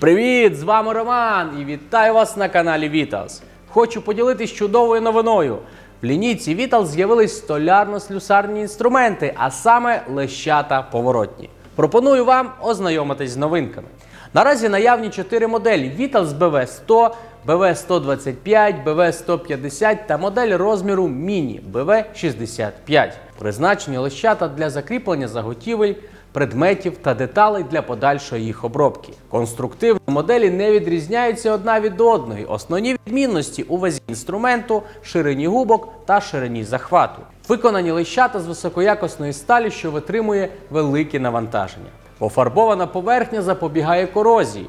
Привіт! З вами Роман і вітаю вас на каналі Vitals. Хочу поділитись чудовою новиною. В лінійці Vitals з'явились столярно-слюсарні інструменти, а саме лещата поворотні. Пропоную вам ознайомитись з новинками. Наразі наявні 4 моделі Vitals BV100, BV125, BV150 та модель розміру Міні BV65. Призначені лещата для закріплення заготівель, предметів та деталей для подальшої їх обробки. Конструктивні моделі не відрізняються одна від одної. Основні відмінності у вазі інструменту, ширині губок та ширині захвату. Виконані лищата з високоякісної сталі, що витримує великі навантаження. Пофарбована поверхня запобігає корозії.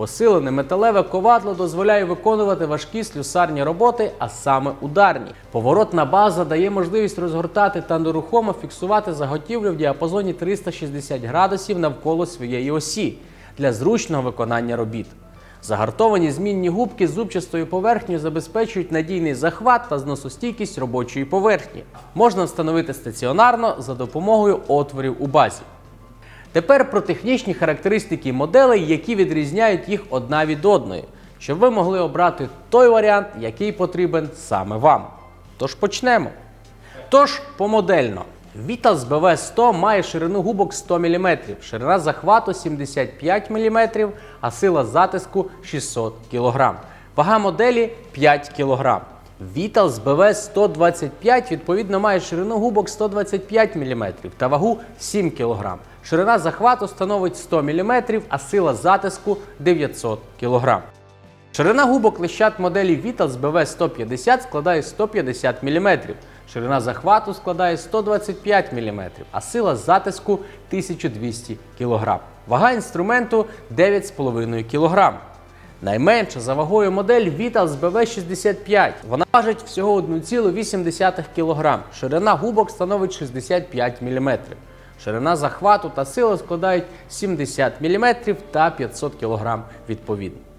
Посилене металеве ковадло дозволяє виконувати важкі слюсарні роботи, а саме ударні. Поворотна база дає можливість розгортати та нерухомо фіксувати заготівлю в діапазоні 360 градусів навколо своєї осі для зручного виконання робіт. Загартовані змінні губки з зубчастою поверхнею забезпечують надійний захват та зносостійкість робочої поверхні. Можна встановити стаціонарно за допомогою отворів у базі. Тепер про технічні характеристики моделей, які відрізняють їх одна від одної, щоб ви могли обрати той варіант, який потрібен саме вам. Тож почнемо. Тож, помодельно. Vitas BV100 має ширину губок 100 мм, ширина захвату 75 мм, а сила затиску 600 кг. Вага моделі 5 кг. Vitals BV125 відповідно має ширину губок 125 мм та вагу 7 кг. Ширина захвату становить 100 мм, а сила затиску 900 кг. Ширина губок лищат моделі Vitals BV150 складає 150 мм. Ширина захвату складає 125 мм, а сила затиску 1200 кг. Вага інструменту 9,5 кг. Найменша за вагою модель Vitals BV65. Вона важить всього 1,8 кг. Ширина губок становить 65 мм. Ширина захвату та сила складають 70 мм та 500 кг відповідно.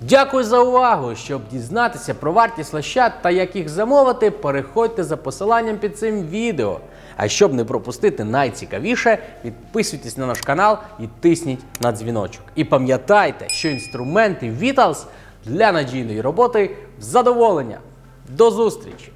Дякую за увагу! Щоб дізнатися про вартість лощат та як їх замовити, переходьте за посиланням під цим відео. А щоб не пропустити найцікавіше, підписуйтесь на наш канал і тисніть на дзвіночок. І пам'ятайте, що інструменти Vitals для надійної роботи в задоволення. До зустрічі!